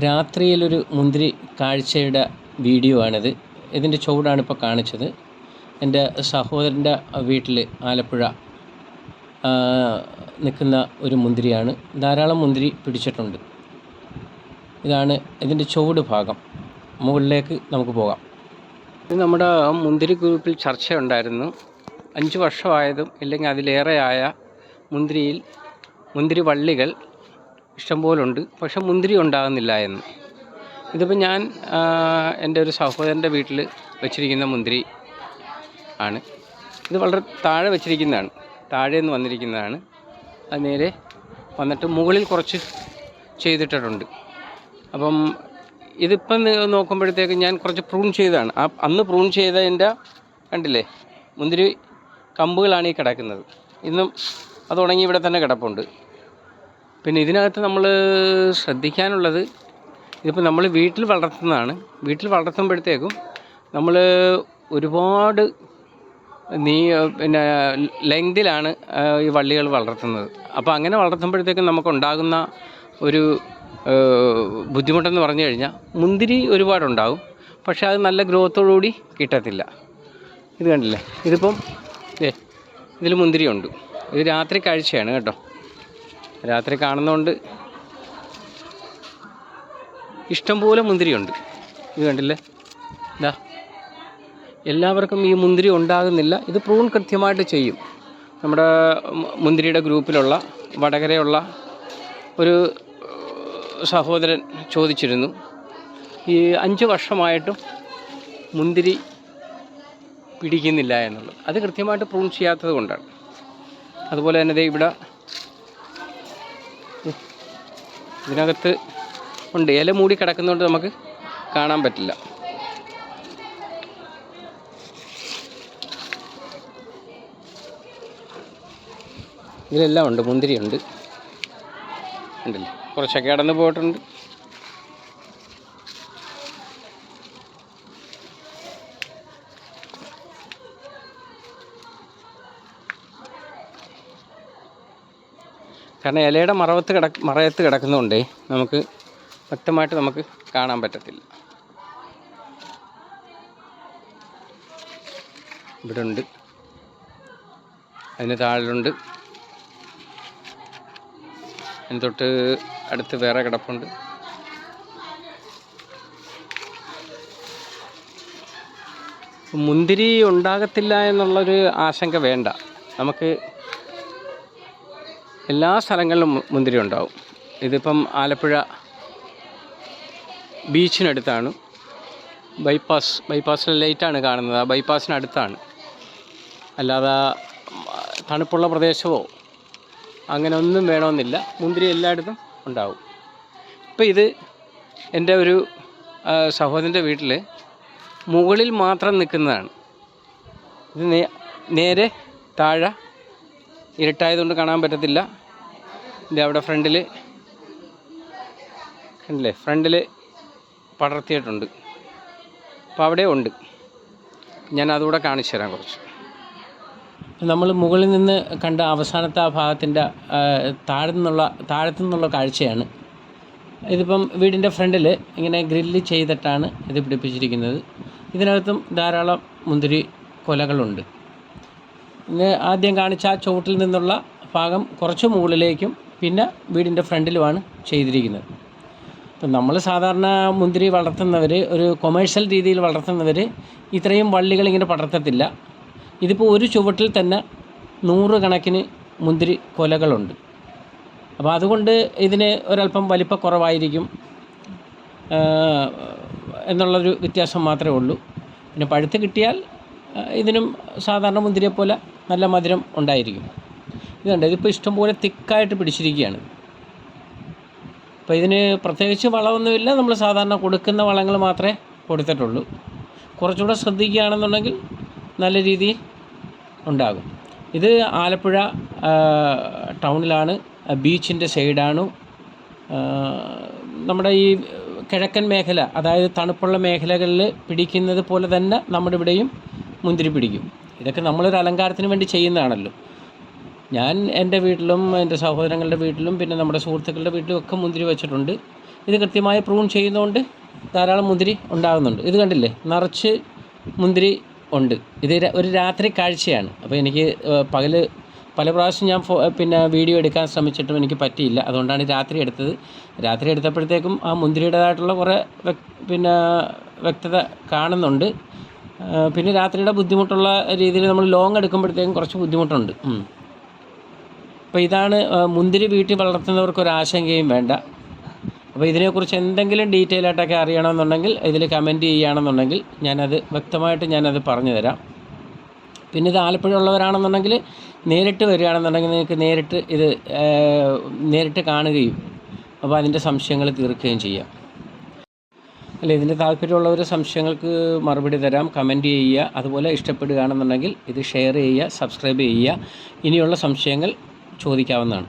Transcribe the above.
രാത്രിയിലൊരു മുന്തിരി കാഴ്ചയുടെ വീഡിയോ ആണിത്. ഇതിന്റെ ചുവടാണ് ഇപ്പോൾ കാണിച്ചത്. എന്റെ സഹോദരന്റെ വീട്ടിൽ ആലപ്പുഴ നിൽക്കുന്ന ഒരു മുന്തിരിയാണ്. ധാരാളം മുന്തിരി പിടിച്ചിട്ടുണ്ട്. ഇതാണ് ഇതിന്റെ ചുവട് ഭാഗം. മുകളിലേക്ക് നമുക്ക് പോകാം. ഇത് നമ്മുടെ മുന്തിരി ഗ്രൂപ്പിൽ ചർച്ചയുണ്ടായിരുന്നു. അഞ്ച് വർഷമായതും ഇല്ലെങ്കിൽ അതിലേറെ ആയ മുന്തിരിയിൽ മുന്തിരി വള്ളികൾ ഇഷ്ടംപോലുണ്ട്. പക്ഷെ മുന്തിരി ഉണ്ടാകുന്നില്ല എന്ന്. ഇതിപ്പോൾ ഞാൻ എന്റെ ഒരു സഹോദരന്റെ വീട്ടിൽ വെച്ചിരിക്കുന്ന മുന്തിരി ആണ്. ഇത് വളരെ താഴെ വെച്ചിരിക്കുന്നതാണ്. താഴെ നിന്ന് വന്നിരിക്കുന്നതാണ്. അത് നേരെ വന്നിട്ട് മുകളിൽ കുറച്ച് ചെയ്തിട്ടിട്ടുണ്ട്. അപ്പം ഇതിപ്പം നോക്കുമ്പോഴത്തേക്ക് ഞാൻ കുറച്ച് പ്രൂൺ ചെയ്തതാണ്. ആ അന്ന് പ്രൂൺ ചെയ്തതിന്റെ കണ്ടില്ലേ? മുന്തിരി കമ്പുകളാണ് ഈ കിടക്കുന്നത്. ഇന്നും അത് ഉണങ്ങി ഇവിടെ തന്നെ കിടപ്പുണ്ട്. പിന്നെ ഇതിനകത്ത് നമ്മൾ ശ്രദ്ധിക്കാനുള്ളത് ഇതിപ്പോൾ നമ്മൾ വീട്ടിൽ വളർത്തുന്നതാണ്. വീട്ടിൽ വളർത്തുമ്പോഴത്തേക്കും നമ്മൾ ഒരുപാട് നീ പിന്നെ ലെങ്തിലാണ് ഈ വള്ളികൾ വളർത്തുന്നത്. അപ്പോൾ അങ്ങനെ വളർത്തുമ്പോഴത്തേക്കും നമുക്കുണ്ടാകുന്ന ഒരു ബുദ്ധിമുട്ടെന്ന് പറഞ്ഞു കഴിഞ്ഞാൽ മുന്തിരി ഒരുപാടുണ്ടാകും. പക്ഷേ അത് നല്ല ഗ്രോത്തോടുകൂടി കിട്ടത്തില്ല. ഇത് കണ്ടില്ലേ? ഇതിപ്പം ഇതിൽ മുന്തിരിയുണ്ട്. ഇത് രാത്രി കാഴ്ചയാണ് കേട്ടോ. രാത്രി കാണുന്നതുകൊണ്ട് ഇഷ്ടംപോലെ മുന്തിരിയുണ്ട്. ഇത് കണ്ടില്ലേ? ഇതാ എല്ലാവർക്കും ഈ മുന്തിരി ഉണ്ടാകുന്നില്ല. ഇത് പ്രൂൺ കൃത്യമായിട്ട് ചെയ്യും. നമ്മുടെ മുന്തിരിയുടെ ഗ്രൂപ്പിലുള്ള വടകരയുള്ള ഒരു സഹോദരൻ ചോദിച്ചിരുന്നു. ഈ അഞ്ച് വർഷമായിട്ടും മുന്തിരി പിടിക്കുന്നില്ല എന്നുള്ളത്. അത് കൃത്യമായിട്ട് പ്രൂൺ ചെയ്യാത്തത് കൊണ്ടാണ്. അതുപോലെ തന്നെ ഇവിടെ ഇതിനകത്ത് ഉണ്ട്. ഇല മൂടി കിടക്കുന്നതുകൊണ്ട് നമുക്ക് കാണാൻ പറ്റില്ല. ഇതിലെല്ലാം ഉണ്ട്. മുന്തിരിയുണ്ട്. ഉണ്ടല്ലേ? കുറച്ചൊക്കെ അടന്ന് പോയിട്ടുണ്ട്. കാരണം ഇലയുടെ മറവത്ത് കിടക്ക് മറയത്ത് കിടക്കുന്നതുകൊണ്ടേ നമുക്ക് വ്യക്തമായിട്ട് നമുക്ക് കാണാൻ പറ്റത്തില്ല. ഇവിടെ ഉണ്ട് അതിന് താഴിലുണ്ട് അതിന് തൊട്ട് അടുത്ത് വേറെ കിടപ്പുണ്ട്. മുന്തിരി ഉണ്ടാകത്തില്ല എന്നുള്ളൊരു ആശങ്ക വേണ്ട. നമുക്ക് എല്ലാ സ്ഥലങ്ങളിലും മുന്തിരി ഉണ്ടാവും ഇതിപ്പം ആലപ്പുഴ ബീച്ചിനടുത്താണ്. ബൈപ്പാസ് ബൈപ്പാസിൽ ലൈറ്റാണ് കാണുന്നത്. ആ ബൈപ്പാസിനടുത്താണ് അല്ലാതെ തണുപ്പുള്ള പ്രദേശമോ അങ്ങനെ ഒന്നും വേണമെന്നില്ല. മുന്തിരി എല്ലായിടത്തും ഉണ്ടാവും. ഇപ്പം ഇത് എന്റെ ഒരു സഹോദരന്റെ വീട്ടിൽ മുകളിൽ മാത്രം നിൽക്കുന്നതാണ്. ഇത് നേരെ താഴെ ഇരുട്ടായതുകൊണ്ട് കാണാൻ പറ്റത്തില്ല. ഇത് അവിടെ ഫ്രണ്ടിൽ കണ്ടില്ലേ? ഫ്രണ്ടിൽ പടർത്തിയിട്ടുണ്ട്. അപ്പോൾ അവിടെ ഉണ്ട്. ഞാൻ അതുകൂടെ കാണിച്ചു തരാം കുറച്ച്. നമ്മൾ മുകളിൽ നിന്ന് കണ്ട അവസാനത്തെ ആ ഭാഗത്തിന്റെ താഴെ നിന്നുള്ള താഴത്തു നിന്നുള്ള കാഴ്ചയാണ്. ഇതിപ്പം വീടിന്റെ ഫ്രണ്ടിൽ ഇങ്ങനെ ഗ്രില്ല് ചെയ്തിട്ടാണ് ഇത് പിടിപ്പിച്ചിരിക്കുന്നത്. ഇതിനകത്തും ധാരാളം മുന്തിരി കൊലകളുണ്ട്. ഇന്ന് ആദ്യം കാണിച്ച ആ ചുവട്ടിൽ നിന്നുള്ള ഭാഗം കുറച്ച് മുകളിലേക്കും പിന്നെ വീടിന്റെ ഫ്രണ്ടിലുമാണ് ചെയ്തിരിക്കുന്നത്. ഇപ്പം നമ്മൾ സാധാരണ മുന്തിരി വളർത്തുന്നവർ ഒരു കൊമേഴ്ഷ്യൽ രീതിയിൽ വളർത്തുന്നവർ ഇത്രയും വള്ളികൾ ഇങ്ങനെ പടർത്തത്തില്ല. ഇതിപ്പോൾ ഒരു ചുവട്ടിൽ തന്നെ നൂറുകണക്കിന് മുന്തിരി കൊലകളുണ്ട്. അപ്പോൾ അതുകൊണ്ട് ഇതിന് ഒരല്പം വലിപ്പക്കുറവായിരിക്കും എന്നുള്ളൊരു വ്യത്യാസം മാത്രമേ ഉള്ളൂ. പിന്നെ പഴുത്ത് കിട്ടിയാൽ ഇതിനും സാധാരണ മുന്തിരിയെപ്പോലെ നല്ല മധുരം ഉണ്ടായിരിക്കും. ഇതുണ്ട്. ഇതിപ്പോൾ ഇഷ്ടംപോലെ തിക്കായിട്ട് പിടിച്ചിരിക്കുകയാണ്. അപ്പോൾ ഇതിന് പ്രത്യേകിച്ച് വളമൊന്നുമില്ല. നമ്മൾ സാധാരണ കൊടുക്കുന്ന വളങ്ങൾ മാത്രമേ കൊടുത്തിട്ടുള്ളൂ. കുറച്ചുകൂടെ ശ്രദ്ധിക്കുകയാണെന്നുണ്ടെങ്കിൽ നല്ല രീതിയിൽ ഉണ്ടാകും. ഇത് ആലപ്പുഴ ടൗണിലാണ് ബീച്ചിന്റെ സൈഡാണ്. നമ്മുടെ ഈ കിഴക്കൻ മേഖല അതായത് തണുപ്പുള്ള മേഖലകളിൽ പിടിക്കുന്നത് പോലെ തന്നെ നമ്മുടെ ഇവിടെയും മുന്തിരി പിടിക്കും. ഇതൊക്കെ നമ്മളൊരു അലങ്കാരത്തിന് വേണ്ടി ചെയ്യുന്നതാണല്ലോ. ഞാൻ എന്റെ വീട്ടിലും എന്റെ സഹോദരങ്ങളുടെ വീട്ടിലും പിന്നെ നമ്മുടെ സുഹൃത്തുക്കളുടെ വീട്ടിലും ഒക്കെ മുന്തിരി വെച്ചിട്ടുണ്ട്. ഇത് കൃത്യമായി പ്രൂൺ ചെയ്യുന്നതുകൊണ്ട് ധാരാളം മുന്തിരി ഉണ്ടാകുന്നുണ്ട്. ഇത് കണ്ടില്ലേ? നിറച്ച് മുന്തിരി ഉണ്ട്. ഇത് ഒരു രാത്രി കാഴ്ചയാണ്. അപ്പോൾ എനിക്ക് പകൽ പല പ്രാവശ്യം ഞാൻ പിന്നെ വീഡിയോ എടുക്കാൻ ശ്രമിച്ചിട്ടും എനിക്ക് പറ്റിയില്ല. അതുകൊണ്ടാണ് രാത്രി എടുത്തത്. രാത്രി എടുത്തപ്പോഴത്തേക്കും ആ മുന്തിരിയുടേതായിട്ടുള്ള കുറേ പിന്നെ വ്യക്തത കാണുന്നുണ്ട്. പിന്നെ രാത്രിയുടെ ബുദ്ധിമുട്ടുള്ള രീതിയിൽ നമ്മൾ ലോങ് എടുക്കുമ്പോഴത്തേക്കും കുറച്ച് ബുദ്ധിമുട്ടുണ്ട്. അപ്പോൾ ഇതാണ് മുന്തിരി വീട്ടിൽ വളർത്തുന്നവർക്ക് ഒരു ആശങ്കയും വേണ്ട. അപ്പോൾ ഇതിനെക്കുറിച്ച് എന്തെങ്കിലും ഡീറ്റെയിൽ ആയിട്ടൊക്കെ അറിയണമെന്നുണ്ടെങ്കിൽ ഇതിൽ കമന്റ് ചെയ്യുകയാണെന്നുണ്ടെങ്കിൽ ഞാനത് വ്യക്തമായിട്ട് ഞാനത് പറഞ്ഞു തരാം. പിന്നെ ഇത് ആലപ്പുഴ ഉള്ളവരാണെന്നുണ്ടെങ്കിൽ നേരിട്ട് വരികയാണെന്നുണ്ടെങ്കിൽ നിങ്ങൾക്ക് നേരിട്ട് ഇത് നേരിട്ട് കാണുകയും അപ്പോൾ അതിന്റെ സംശയങ്ങൾ തീർക്കുകയും ചെയ്യാം. അല്ല ഇതിന്റെ താല്പര്യമുള്ളവർ സംശയങ്ങൾക്ക് മറുപടി തരാം കമന്റ് ചെയ്യുക. അതുപോലെ ഇഷ്ടപ്പെടുകയാണെന്നുണ്ടെങ്കിൽ ഇത് ഷെയർ ചെയ്യുക സബ്സ്ക്രൈബ് ചെയ്യുക. ഇനിയുള്ള സംശയങ്ങൾ ചോദിക്കാവുന്നതാണ്.